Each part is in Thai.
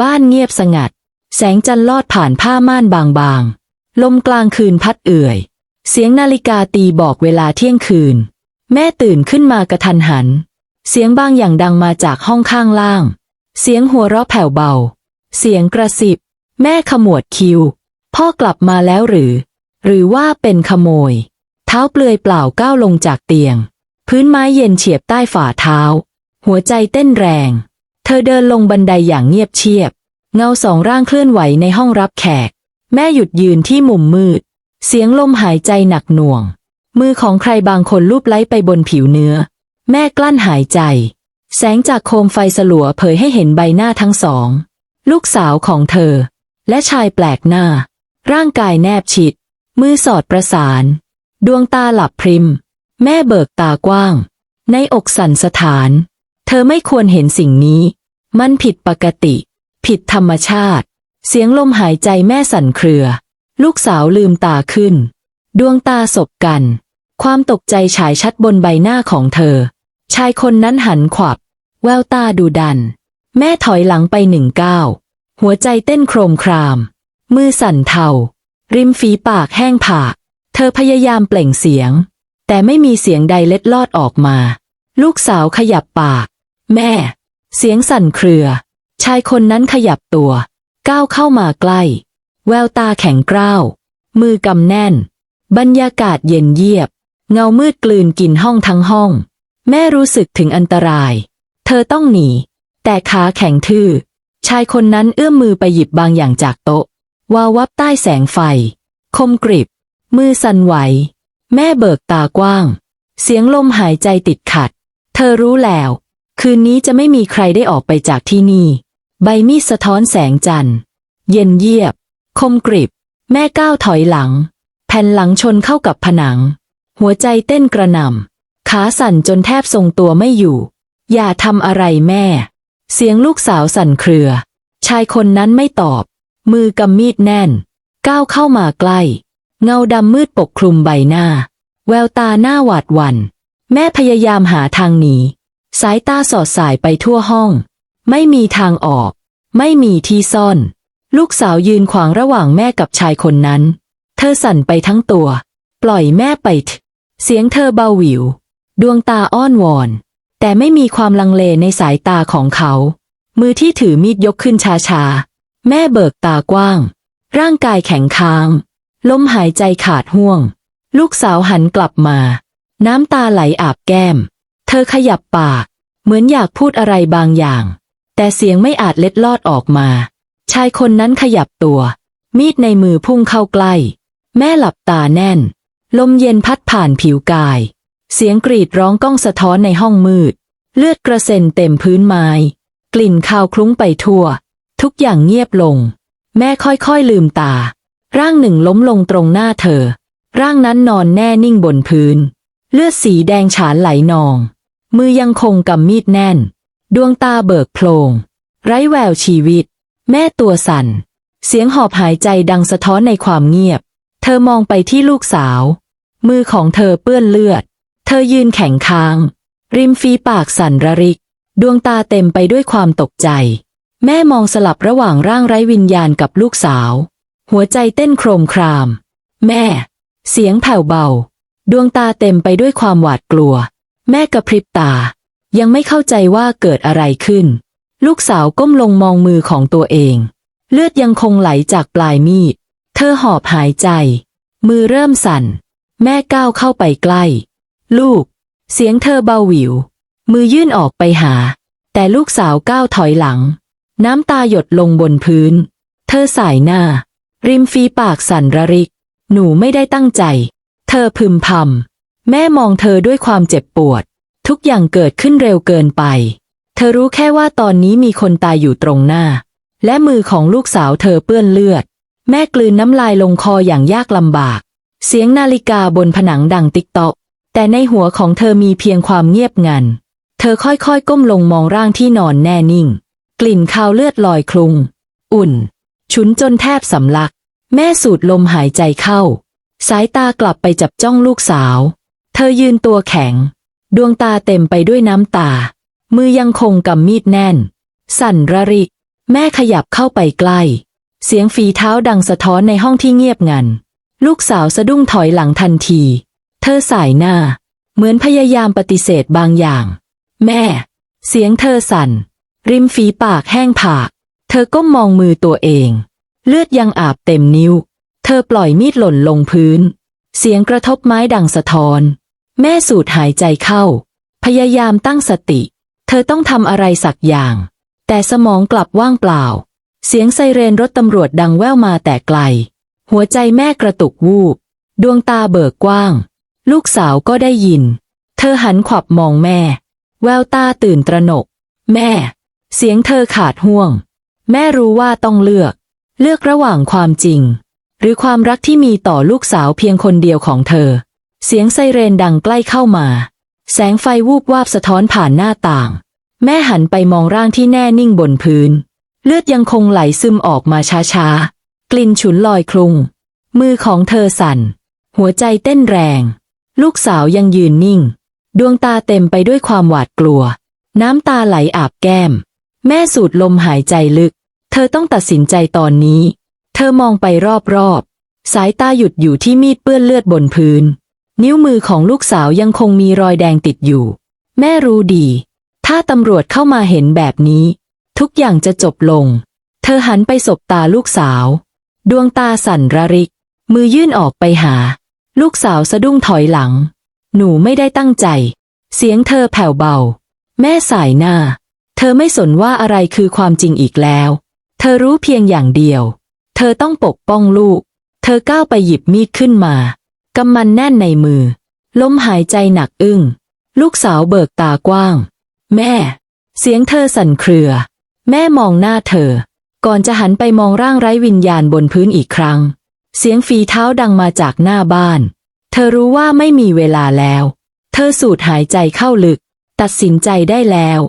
บ้านเงียบสงัด แสงจันทร์ลอดผ่านผ้าม่านบางๆ ลมกลางคืนพัดเอื่อย เสียงนาฬิกาตีบอกเวลาเที่ยงคืน แม่ตื่นขึ้นมากระทันหัน เสียงบางอย่างดังมาจากห้องข้างล่าง เสียงหัวเราะแผ่วเบา เสียงกระสิบ แม่ขมวดคิ้ว พ่อกลับมาแล้วหรือ หรือว่าเป็นขโมย เท้าเปลือยเปล่าก้าวลงจากเตียง พื้นไม้เย็นเฉียบใต้ฝ่าเท้า หัวใจเต้นแรง ธอเดินลงบันไดอย่างเงียบเชียบ เงาสองร่างเคลื่อนไหวในห้องรับแขก แม่หยุดยืนที่มุมมืด เสียงลมหายใจหนักหน่วง มือของใครบางคนลูบไล้ไปบนผิวเนื้อ แม่กลั้นหายใจ แสงจากโคมไฟสลัวเผยให้เห็นใบหน้าทั้งสอง ลูกสาวของเธอ และชายแปลกหน้า ร่างกายแนบชิด มือสอดประสาน ดวงตาหลับพริม แม่เบิกตากว้าง ในอกสั่นสถาน เธอไม่ควรเห็นสิ่งนี้ มันผิดปกติ ผิดธรรมชาติ เสียงลมหายใจแม่สั่นเครือ ลูกสาวลืมตาขึ้น ดวงตาสบกัน ความตกใจฉายชัดบนใบหน้าของเธอ ชายคนนั้นหันขวับ แววตาดูดัน แม่ถอยหลังไปหนึ่งก้าวหัวใจเต้นโครมคราม มือสั่นเทา ริมฝีปากแห้งผาก เธอพยายามเปล่งเสียง แต่ไม่มีเสียงใดเล็ดลอดออกมา ลูกสาวขยับปาก แม่ เสียงสั่นเครือ ชายคนนั้นขยับตัว ก้าวเข้ามาใกล้ แววตาแข็งกร้าว มือกำแน่น บรรยากาศเย็นเยียบ เงามืดกลืนกินห้องทั้งห้อง แม่รู้สึกถึงอันตราย เธอต้องหนี แต่ขาแข็งทื่อ ชายคนนั้นเอื้อมมือไปหยิบบางอย่างจากโต๊ะ วาววับใต้แสงไฟ คมกริบ มือสั่นไหว แม่เบิกตากว้าง เสียงลมหายใจติดขัด เธอรู้แล้ว คืนนี้จะไม่มีใครได้ออกไปจากที่นี่ ใบมีดสะท้อนแสงจันทร์ เย็นเยียบ คมกริบ แม่ก้าวถอยหลัง แผ่นหลังชนเข้ากับผนัง หัวใจเต้นกระหน่ำ ขาสั่นจนแทบทรงตัวไม่อยู่ อย่าทำอะไรแม่ เสียงลูกสาวสั่นเครือ ชายคนนั้นไม่ตอบ มือกำมีดแน่น ก้าวเข้ามาใกล้ เงาดำมืดปกคลุมใบหน้า แววตาหน้าหวาดหวัน่น แม่พยายามหาทางหนี สายตาสอดสายไปทั่วห้อง ไม่มีทางออก ไม่มีที่ซ่อน ลูกสาวยืนขวางระหว่างแม่กับชายคนนั้น เธอสั่นไปทั้งตัว ปล่อยแม่ไปเสียงเธอเบาหวิว ดวงตาอ้อนวอน แต่ไม่มีความลังเลในสายตาของเขา มือที่ถือมีดยกขึ้นช้าๆ แม่เบิกตากว้าง ร่างกายแข็งค้าง ลมหายใจขาดห่วง ลูกสาวหันกลับมา น้ำตาไหลอาบแก้ม ธอขยับปาก เหมือนอยากพูดอะไรบางอย่าง แต่เสียงไม่อาจเล็ดลอดออกมา ชายคนนั้นขยับตัว มีดในมือพุ่งเข้าใกล้ แม่หลับตาแน่น ลมเย็นพัดผ่านผิวกาย เสียงกรีดร้องก้องสะท้อนในห้องมืด เลือดกระเซ็นเต็มพื้นไม้ กลิ่นคาวคลุ้งไปทั่ว ทุกอย่างเงียบลง แม่ค่อยๆลืมตา ร่างหนึ่งล้มลงตรงหน้าเธอ ร่างนั้นนอนแน่นิ่งบนพื้น เลือดสีแดงฉานไหลนอง มือยังคงกำมีดแน่น ดวงตาเบิกโพลง ไร้แววชีวิต แม่ตัวสั่น เสียงหอบหายใจดังสะท้อนในความเงียบ เธอมองไปที่ลูกสาว มือของเธอเปื้อนเลือด เธอยืนแข็งค้าง ริมฝีปากสั่นระริก ดวงตาเต็มไปด้วยความตกใจ แม่มองสลับระหว่างร่างไร้วิญญาณกับลูกสาว หัวใจเต้นโครมคราม แม่ เสียงแผ่วเบา ดวงตาเต็มไปด้วยความหวาดกลัว แม่กระพริบตา ยังไม่เข้าใจว่าเกิดอะไรขึ้น ลูกสาวก้มลงมองมือของตัวเอง เลือดยังคงไหลจากปลายมีด เธอหอบหายใจ มือเริ่มสั่น แม่ก้าวเข้าไปใกล้ ลูก เสียงเธอเบาหวิว มือยื่นออกไปหา แต่ลูกสาวก้าวถอยหลัง น้ำตาหยดลงบนพื้น เธอสายหน้า ริมฝีปากสั่นระริก หนูไม่ได้ตั้งใจ เธอพึมพำ แม่มองเธอด้วยความเจ็บปวด ทุกอย่างเกิดขึ้นเร็วเกินไป เธอรู้แค่ว่าตอนนี้มีคนตายอยู่ตรงหน้า และมือของลูกสาวเธอเปื้อนเลือด แม่กลืนน้ำลายลงคออย่างยากลำบาก เสียงนาฬิกาบนผนังดังติ๊กตอกแต่ในหัวของเธอมีเพียงความเงียบงัน เธอค่อยๆ ก้มลงมองร่างที่นอนแน่นิ่ง กลิ่นคาวเลือดลอยคลุง อุ่น ฉุนจนแทบสำลัก แม่สูดลมหายใจเข้า สายตากลับไปจับจ้องลูกสาว เธอยืนตัวแข็ง ดวงตาเต็มไปด้วยน้ำตา มือยังคงกำมีดแน่น สั่นระริก แม่ขยับเข้าไปใกล้ เสียงฝีเท้าดังสะท้อนในห้องที่เงียบงัน ลูกสาวสะดุ้งถอยหลังทันที เธอสายหน้า เหมือนพยายามปฏิเสธบางอย่าง แม่ เสียงเธอสั่น ริมฝีปากแห้งผาก เธอก้มมองมือตัวเอง เลือดยังอาบเต็มนิ้ว เธอปล่อยมีดหล่นลงพื้น เสียงกระทบไม้ดังสะท้อน แม่สูดหายใจเข้า พยายามตั้งสติ เธอต้องทำอะไรสักอย่าง แต่สมองกลับว่างเปล่า เสียงไซเรนรถตำรวจดังแว่วมาแต่ไกล หัวใจแม่กระตุกวูบ ดวงตาเบิกกว้าง ลูกสาวก็ได้ยิน เธอหันขวับมองแม่ แววตาตื่นตระหนก แม่ เสียงเธอขาดห่วง แม่รู้ว่าต้องเลือก เลือกระหว่างความจริง หรือความรักที่มีต่อลูกสาวเพียงคนเดียวของเธอ เสียงไซเรนดังใกล้เข้ามา แสงไฟวูบวาบสะท้อนผ่านหน้าต่าง แม่หันไปมองร่างที่แน่นิ่งบนพื้น เลือดยังคงไหลซึมออกมาช้าๆ กลิ่นฉุนลอยคลุง มือของเธอสั่น หัวใจเต้นแรง ลูกสาวยังยืนนิ่ง ดวงตาเต็มไปด้วยความหวาดกลัว น้ำตาไหลอาบแก้ม แม่สูดลมหายใจลึก เธอต้องตัดสินใจตอนนี้ เธอมองไปรอบๆ สายตาหยุดอยู่ที่มีดเปื้อนเลือดบนพื้น นิ้วมือของลูกสาวยังคงมีรอยแดงติดอยู่ แม่รู้ดี ถ้าตำรวจเข้ามาเห็นแบบนี้ ทุกอย่างจะจบลง เธอหันไปสบตาลูกสาว ดวงตาสั่นระริก มือยื่นออกไปหา ลูกสาวสะดุ้งถอยหลัง หนูไม่ได้ตั้งใจ เสียงเธอแผ่วเบา แม่สายหน้า เธอไม่สนว่าอะไรคือความจริงอีกแล้ว เธอรู้เพียงอย่างเดียว เธอต้องปกป้องลูก เธอก้าวไปหยิบมีดขึ้นมา กำมันแน่นในมือล้มหายใจหนักอึ้ง ลูกสาวเบิกตากว้าง แม่ เสียงเธอสั่นเครือ แม่มองหน้าเธอ ก่อนจะหันไปมองร่างไร้วิญญาณบนพื้นอีกครั้ง เสียงฝีเท้าดังมาจากหน้าบ้าน เธอรู้ว่าไม่มีเวลาแล้ว เธอสูดหายใจเข้าลึก ตัดสินใจได้แล้ว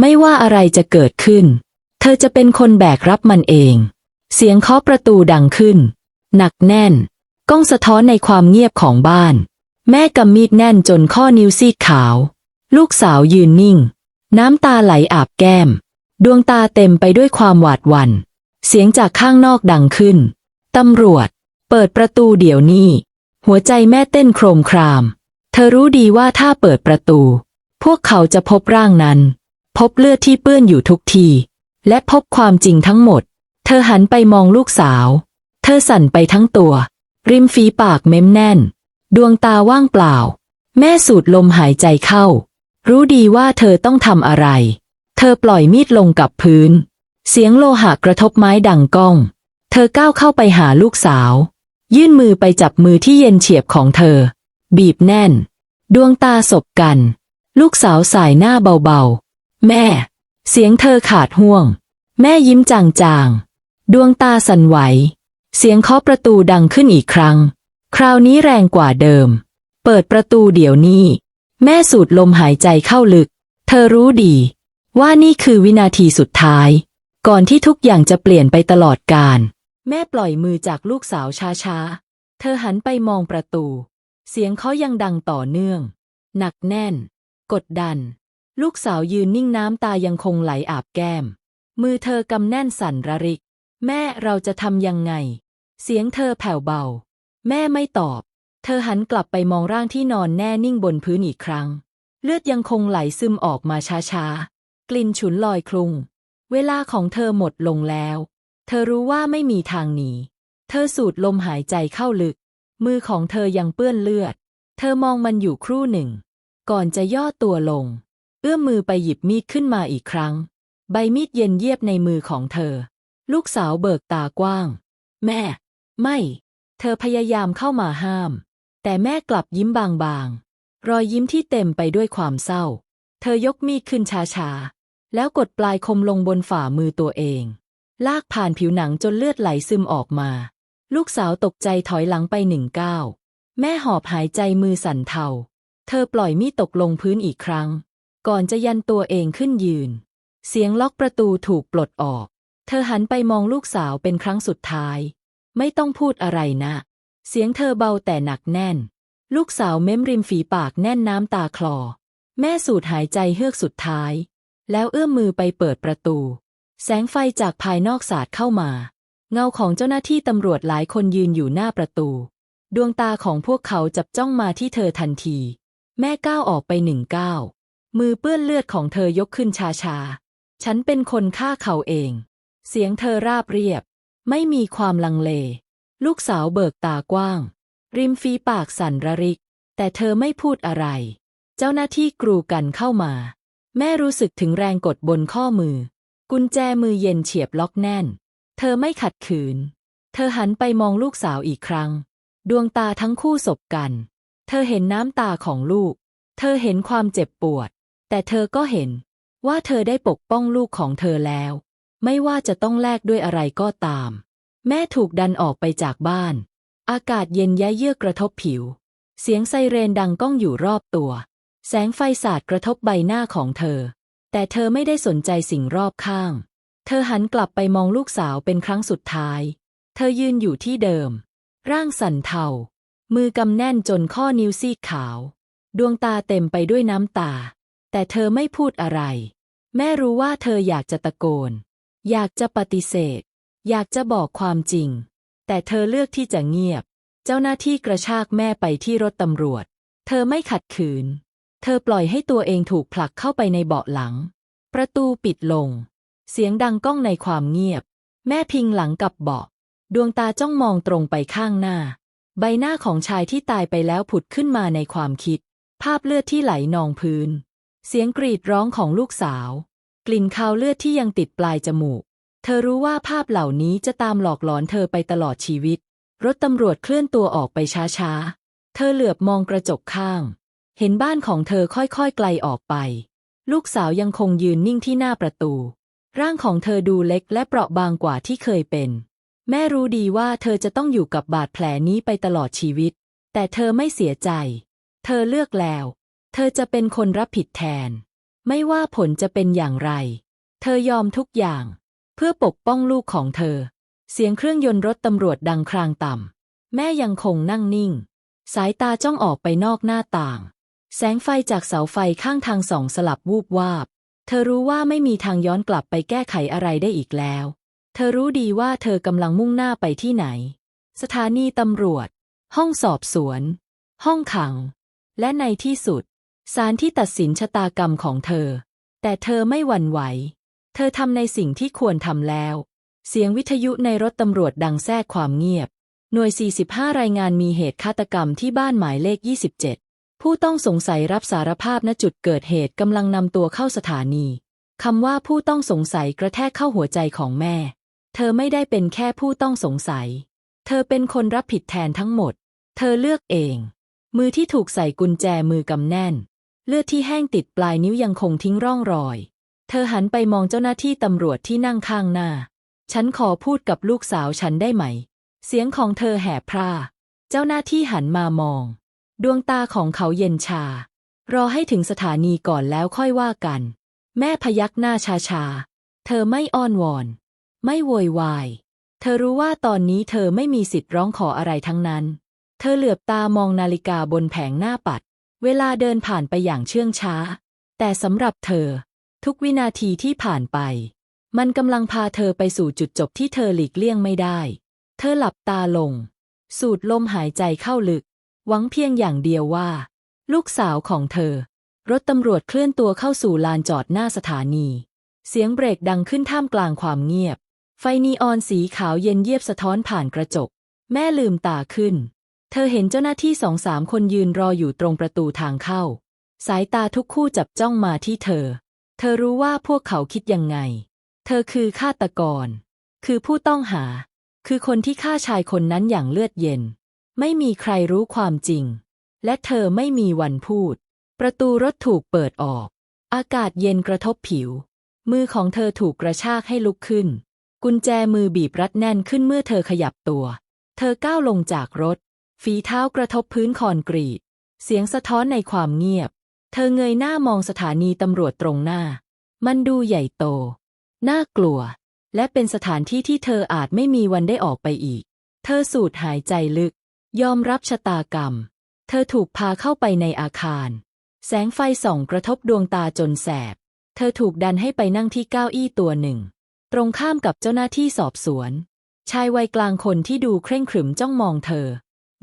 ไม่ว่าอะไรจะเกิดขึ้น เธอจะเป็นคนแบกรับมันเอง เสียงเคาะประตูดังขึ้น หนักแน่น ก้องสะท้อนในความเงียบของบ้าน แม่กำมีดแน่นจนข้อนิ้วซีดขาว ลูกสาวยืนนิ่ง น้ำตาไหลอาบแก้ม ดวงตาเต็มไปด้วยความหวาดหวัน่น เสียงจากข้างนอกดังขึ้น ตำรวจ เปิดประตูเดี๋ยวนี้ หัวใจแม่เต้นโครมคราม เธอรู้ดีว่าถ้าเปิดประตู พวกเขาจะพบร่างนั้น พบเลือดที่เปื้อนอยู่ทุกที และพบความจริงทั้งหมด เธอหันไปมองลูกสาว เธอสั่นไปทั้งตัว ริมฝีปากเม้มแน่น ดวงตาว่างเปล่า แม่สูดลมหายใจเข้า รู้ดีว่าเธอต้องทำอะไร เธอปล่อยมีดลงกับพื้น เสียงโลหะกระทบไม้ดังก้อง เธอก้าวเข้าไปหาลูกสาว ยื่นมือไปจับมือที่เย็นเฉียบของเธอ บีบแน่น ดวงตาสบกัน ลูกสาวสายหน้าเบาๆ แม่ เสียงเธอขาดห่วง แม่ยิ้มจางๆ ดวงตาสั่นไหว เสียงเคาะประตูดังขึ้นอีกครั้ง คราวนี้แรงกว่าเดิม เปิดประตูเดี๋ยวนี้ แม่สูดลมหายใจเข้าลึก เธอรู้ดี ว่านี่คือวินาทีสุดท้าย ก่อนที่ทุกอย่างจะเปลี่ยนไปตลอดกาลแม่ปล่อยมือจากลูกสาวช้าๆ เธอหันไปมองประตู เสียงเขายังดังต่อเนื่อง หนักแน่น กดดัน ลูกสาวยืนนิ่งน้ำตายังคงไหลอาบแก้ม มือเธอกำแน่นสั่นระริก แม่เราจะทำยังไง เสียงเธอแผ่วเบา แม่ไม่ตอบ เธอหันกลับไปมองร่างที่นอนแน่นิ่งบนพื้นอีกครั้ง เลือดยังคงไหลซึมออกมาช้าๆ กลิ่นฉุนลอยคลุง เวลาของเธอหมดลงแล้ว เธอรู้ว่าไม่มีทางหนี เธอสูดลมหายใจเข้าลึก มือของเธอยังเปื้อนเลือด เธอมองมันอยู่ครู่หนึ่ง ก่อนจะย่อตัวลง เอื้อมมือไปหยิบมีดขึ้นมาอีกครั้ง ใบมีดเย็นเยียบในมือของเธอ ลูกสาวเบิกตากว้าง แม่ ไม่ เธอพยายามเข้ามาห้าม แต่แม่กลับยิ้มบางๆ รอยยิ้มที่เต็มไปด้วยความเศร้า เธอยกมีดขึ้นช้าๆ แล้วกดปลายคมลงบนฝ่ามือตัวเอง ลากผ่านผิวหนังจนเลือดไหลซึมออกมา ลูกสาวตกใจถอยหลังไปหนึ่งก้าวแม่หอบหายใจมือสั่นเทา เธอปล่อยมีดตกลงพื้นอีกครั้ง ก่อนจะยันตัวเองขึ้นยืน เสียงล็อกประตูถูกปลดออก เธอหันไปมองลูกสาวเป็นครั้งสุดท้าย ไม่ต้องพูดอะไรนะ เสียงเธอเบาแต่หนักแน่น ลูกสาวเม้มริมฝีปากแน่นน้ำตาคลอ แม่สูดหายใจเฮือกสุดท้าย แล้วเอื้อมมือไปเปิดประตู แสงไฟจากภายนอกสาดเข้ามา เงาของเจ้าหน้าที่ตำรวจหลายคนยืนอยู่หน้าประตู ดวงตาของพวกเขาจับจ้องมาที่เธอทันที แม่ก้าวออกไปหนึ่งก้าวมือเปื้อนเลือดของเธอยกขึ้นชาๆฉันเป็นคนฆ่าเขาเอง เสียงเธอราบเรียบ ไม่มีความลังเล ลูกสาวเบิกตากว้าง ริมฝีปากสั่นระริก แต่เธอไม่พูดอะไร เจ้าหน้าที่กรูกันเข้ามา แม่รู้สึกถึงแรงกดบนข้อมือ กุญแจมือเย็นเฉียบล็อกแน่น เธอไม่ขัดขืน เธอหันไปมองลูกสาวอีกครั้ง ดวงตาทั้งคู่สบกัน เธอเห็นน้ำตาของลูก เธอเห็นความเจ็บปวด แต่เธอก็เห็นว่าเธอได้ปกป้องลูกของเธอแล้ว ไม่ว่าจะต้องแลกด้วยอะไรก็ตาม แม่ถูกดันออกไปจากบ้าน อากาศเย็นแย่เยือกกระทบผิว เสียงไซเรนดังก้องอยู่รอบตัว แสงไฟสาดกระทบใบหน้าของเธอ แต่เธอไม่ได้สนใจสิ่งรอบข้าง เธอหันกลับไปมองลูกสาวเป็นครั้งสุดท้าย เธอยืนอยู่ที่เดิม ร่างสั่นเทา มือกำแน่นจนข้อนิ้วซีดขาว ดวงตาเต็มไปด้วยน้ำตา แต่เธอไม่พูดอะไร แม่รู้ว่าเธออยากจะตะโกน อยากจะปฏิเสธ อยากจะบอกความจริง แต่เธอเลือกที่จะเงียบ เจ้าหน้าที่กระชากแม่ไปที่รถตำรวจ เธอไม่ขัดขืน เธอปล่อยให้ตัวเองถูกผลักเข้าไปในเบาะหลัง ประตูปิดลง เสียงดังก้องในความเงียบ แม่พิงหลังกับเบาะ ดวงตาจ้องมองตรงไปข้างหน้า ใบหน้าของชายที่ตายไปแล้วผุดขึ้นมาในความคิด ภาพเลือดที่ไหลนองพื้น เสียงกรีดร้องของลูกสาว ลิ่นคาวเลือดที่ยังติดปลายจมูก เธอรู้ว่าภาพเหล่านี้จะตามหลอกหลอนเธอไปตลอดชีวิต รถตำรวจเคลื่อนตัวออกไปช้าๆ เธอเหลือบมองกระจกข้าง เห็นบ้านของเธอค่อยๆ ไกลออกไป ลูกสาวยังคงยืนนิ่งที่หน้าประตู ร่างของเธอดูเล็กและเปราะบางกว่าที่เคยเป็น แม่รู้ดีว่าเธอจะต้องอยู่กับบาดแผลนี้ไปตลอดชีวิต แต่เธอไม่เสียใจ เธอเลือกแล้ว เธอจะเป็นคนรับผิดแทน ไม่ว่าผลจะเป็นอย่างไร เธอยอมทุกอย่าง เพื่อปกป้องลูกของเธอ เสียงเครื่องยนต์รถตำรวจดังครางต่ำ แม่ยังคงนั่งนิ่ง สายตาจ้องออกไปนอกหน้าต่าง แสงไฟจากเสาไฟข้างทางส่องสลับวูบวาบ เธอรู้ว่าไม่มีทางย้อนกลับไปแก้ไขอะไรได้อีกแล้ว เธอรู้ดีว่าเธอกำลังมุ่งหน้าไปที่ไหน สถานีตำรวจ ห้องสอบสวน ห้องขัง และในที่สุด ศาลที่ตัดสินชะตากรรมของเธอ แต่เธอไม่หวั่นไหว เธอทำในสิ่งที่ควรทำแล้ว เสียงวิทยุในรถตำรวจดังแทรกความเงียบ หน่วย 45 รายงานมีเหตุฆาตกรรมที่บ้านหมายเลข 27 ผู้ต้องสงสัยรับสารภาพณจุดเกิดเหตุกำลังนำตัวเข้าสถานีคำว่าผู้ต้องสงสัยกระแทกเข้าหัวใจของแม่ เธอไม่ได้เป็นแค่ผู้ต้องสงสัย เธอเป็นคนรับผิดแทนทั้งหมด เธอเลือกเอง มือที่ถูกใส่กุญแจมือกำแน่น เลือดที่แห้งติดปลายนิ้วยังคงทิ้งร่องรอย เธอหันไปมองเจ้าหน้าที่ตำรวจที่นั่งข้างหน้า ฉันขอพูดกับลูกสาวฉันได้ไหม เสียงของเธอแหบพร่า เจ้าหน้าที่หันมามอง ดวงตาของเขาเย็นชา รอให้ถึงสถานีก่อนแล้วค่อยว่ากัน แม่พยักหน้าชาชา เธอไม่อ้อนวอน ไม่โวยวาย เธอรู้ว่าตอนนี้เธอไม่มีสิทธิ์ร้องขออะไรทั้งนั้น เธอเหลือบตามองนาฬิกาบนแผงหน้าปัด เวลาเดินผ่านไปอย่างเชื่องช้า แต่สำหรับเธอ ทุกวินาทีที่ผ่านไป มันกำลังพาเธอไปสู่จุดจบที่เธอหลีกเลี่ยงไม่ได้ เธอหลับตาลง สูดลมหายใจเข้าลึก หวังเพียงอย่างเดียวว่า ลูกสาวของเธอ รถตำรวจเคลื่อนตัวเข้าสู่ลานจอดหน้าสถานี เสียงเบรกดังขึ้นท่ามกลางความเงียบ ไฟนีออนสีขาวเย็นเยียบสะท้อนผ่านกระจก แม่ลืมตาขึ้น เธอเห็นเจ้าหน้าที่สองสามคนยืนรออยู่ตรงประตูทางเข้า สายตาทุกคู่จับจ้องมาที่เธอ เธอรู้ว่าพวกเขาคิดยังไง เธอคือฆาตกร คือผู้ต้องหา คือคนที่ฆ่าชายคนนั้นอย่างเลือดเย็น ไม่มีใครรู้ความจริง และเธอไม่มีวันพูด ประตูรถถูกเปิดออก อากาศเย็นกระทบผิว มือของเธอถูกกระชากให้ลุกขึ้น กุญแจมือบีบรัดแน่นขึ้นเมื่อเธอขยับตัว เธอก้าวลงจากรถ ฝีเท้ากระทบพื้นคอนกรีต เสียงสะท้อนในความเงียบ เธอเงยหน้ามองสถานีตำรวจตรงหน้า มันดูใหญ่โต น่ากลัว และเป็นสถานที่ที่เธออาจไม่มีวันได้ออกไปอีก เธอสูดหายใจลึก ยอมรับชะตากรรม เธอถูกพาเข้าไปในอาคาร แสงไฟส่องกระทบดวงตาจนแสบ เธอถูกดันให้ไปนั่งที่เก้าอี้ตัวหนึ่ง ตรงข้ามกับเจ้าหน้าที่สอบสวน ชายวัยกลางคนที่ดูเคร่งขรึมจ้องมองเธอ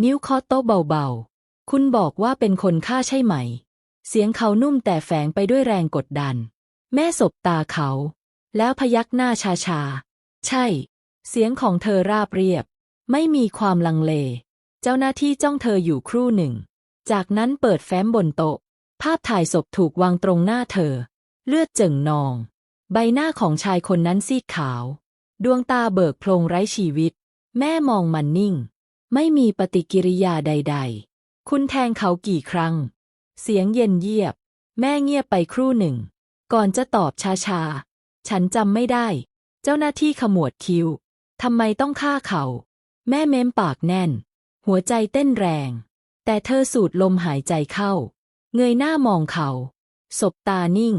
นิ้วเคาะโต๊ะเบาๆ คุณบอกว่าเป็นคนฆ่าใช่ไหม เสียงเขานุ่มแต่แฝงไปด้วยแรงกดดัน แม่สบตาเขา แล้วพยักหน้าชาๆ ใช่ เสียงของเธอราบเรียบ ไม่มีความลังเล เจ้าหน้าที่จ้องเธออยู่ครู่หนึ่ง จากนั้นเปิดแฟ้มบนโต๊ะ ภาพถ่ายศพถูกวางตรงหน้าเธอ เลือดเจิ่งนอง ใบหน้าของชายคนนั้นซีดขาว ดวงตาเบิกโพลงไร้ชีวิต แม่มองมันนิ่ง ไม่มีปฏิกิริยาใดๆ คุณแทงเขากี่ครั้ง เสียงเย็นเยียบ แม่เงียบไปครู่หนึ่ง ก่อนจะตอบช้าๆ ฉันจำไม่ได้ เจ้าหน้าที่ขมวดคิ้ว ทำไมต้องฆ่าเขา แม่เม้มปากแน่น หัวใจเต้นแรง แต่เธอสูดลมหายใจเข้า เงยหน้ามองเขา สบตานิ่ง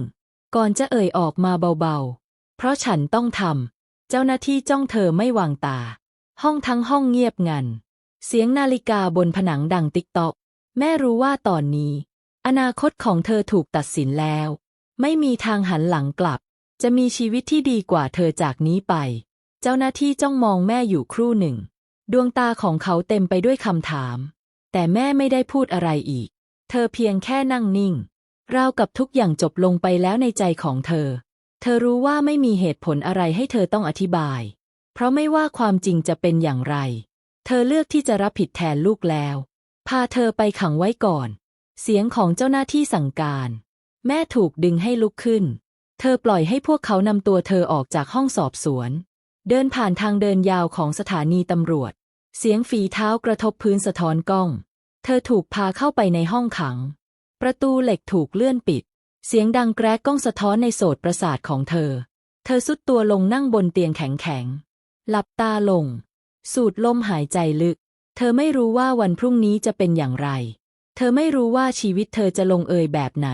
ก่อนจะเอ่ยออกมาเบาๆ เพราะฉันต้องทำ เจ้าหน้าที่จ้องเธอไม่วางตา ห้องทั้งห้องเงียบงัน เสียงนาฬิกาบนผนังดังติ๊กตอก แม่รู้ว่าตอนนี้ อนาคตของเธอถูกตัดสินแล้ว ไม่มีทางหันหลังกลับ จะมีชีวิตที่ดีกว่าเธอจากนี้ไป เจ้าหน้าที่จ้องมองแม่อยู่ครู่หนึ่ง ดวงตาของเขาเต็มไปด้วยคำถาม แต่แม่ไม่ได้พูดอะไรอีก เธอเพียงแค่นั่งนิ่ง ราวกับทุกอย่างจบลงไปแล้วในใจของเธอ เธอรู้ว่าไม่มีเหตุผลอะไรให้เธอต้องอธิบาย เพราะไม่ว่าความจริงจะเป็นอย่างไร เธอเลือกที่จะรับผิดแทนลูกแล้ว พาเธอไปขังไว้ก่อน เสียงของเจ้าหน้าที่สั่งการ แม่ถูกดึงให้ลุกขึ้น เธอปล่อยให้พวกเขานำตัวเธอออกจากห้องสอบสวน เดินผ่านทางเดินยาวของสถานีตำรวจ เสียงฝีเท้ากระทบพื้นสะท้อนกล้อง เธอถูกพาเข้าไปในห้องขัง ประตูเหล็กถูกเลื่อนปิด เสียงดังแกรกก้องสะท้อนในโสตประสาทของเธอ เธอสุดตัวลงนั่งบนเตียงแข็งๆหลับตาลง สูดลมหายใจลึก เธอไม่รู้ว่าวันพรุ่งนี้จะเป็นอย่างไร เธอไม่รู้ว่าชีวิตเธอจะลงเอยแบบไหน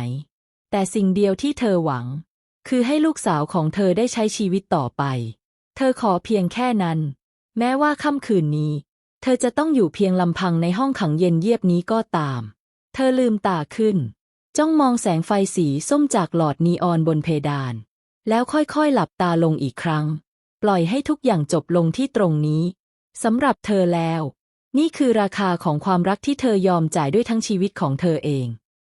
แต่สิ่งเดียวที่เธอหวัง คือให้ลูกสาวของเธอได้ใช้ชีวิตต่อไป เธอขอเพียงแค่นั้น แม้ว่าค่ำคืนนี้ เธอจะต้องอยู่เพียงลำพังในห้องขังเย็นเยียบนี้ก็ตาม เธอลืมตาขึ้น จ้องมองแสงไฟสีส้มจากหลอดนีออนบนเพดาน แล้วค่อยๆหลับตาลงอีกครั้ง ปล่อยให้ทุกอย่างจบลงที่ตรงนี้ สำหรับเธอแล้ว นี่คือราคาของความรักที่เธอยอมจ่ายด้วยทั้งชีวิตของเธอเอง